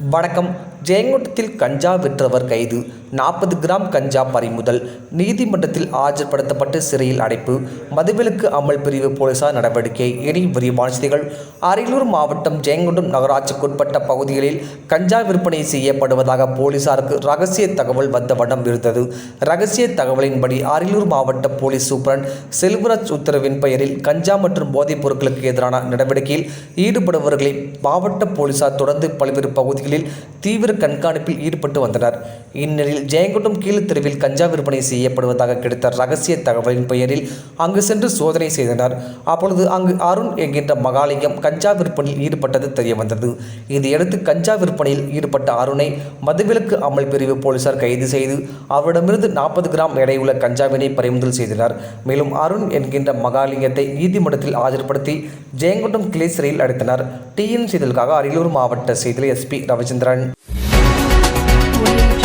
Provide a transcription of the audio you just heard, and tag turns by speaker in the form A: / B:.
A: வணக்கம். ஜெயங்கொண்டத்தில் கஞ்சா விற்றவர் கைது. நாற்பது கிராம் கஞ்சா பறிமுதல். நீதிமன்றத்தில் ஆஜர்படுத்தப்பட்டு சிறையில் அடைப்பு. மதுவிலக்கு அமல் பிரிவு போலீசார் நடவடிக்கை. இனி விரிவான செய்திகள். அரியலூர் மாவட்டம் ஜெயங்கொண்டம் நகராட்சிக்குட்பட்ட பகுதிகளில் கஞ்சா விற்பனை செய்யப்படுவதாக போலீசாருக்கு ரகசிய தகவல் வந்த வண்ணம் இருந்தது. ரகசிய தகவலின்படி அரியலூர் மாவட்ட போலீஸ் சூப்பரண்ட் செல்வராஜ் உத்தரவின் பெயரில் கஞ்சா மற்றும் போதைப் பொருட்களுக்கு எதிரான நடவடிக்கையில் ஈடுபடுபவர்களை மாவட்ட போலீசார் தொடர்ந்து பல்வேறு பகுதிகளில் தீவிர கண்காணிப்பில் ஈடுபட்டு வந்தனர். இந்நிலையில் ஜெயங்கொண்டம் கீழ்த்தெருவில் கஞ்சா விற்பனை செய்யப்படுவதாக கிடைத்த ரகசிய தகவலின் பெயரில் அங்கு சென்று சோதனை செய்தனர். அப்பொழுது அங்கு அருண் என்கின்ற மகாலிங்கம் கஞ்சா விற்பனையில் ஈடுபட்டது தெரியவந்தது. இதையடுத்து கஞ்சா விற்பனையில் ஈடுபட்ட அருணை மதுவிலக்கு அமல் பிரிவு போலீசார் கைது செய்து அவரிடமிருந்து நாற்பது கிராம் எடையுள்ள கஞ்சாவினை பறிமுதல் செய்தனர். மேலும் அருண் என்கின்ற மகாலிங்கத்தை நீதிமன்றத்தில் ஆஜர்படுத்தி ஜெயங்கொண்டம் கிளை சிறையில் அடைத்தனர். டிஎன் செய்தலுக்காக அரியலூர் மாவட்ட செய்தியில் எஸ்பி ரவிச்சந்திரன்.
B: Thank you.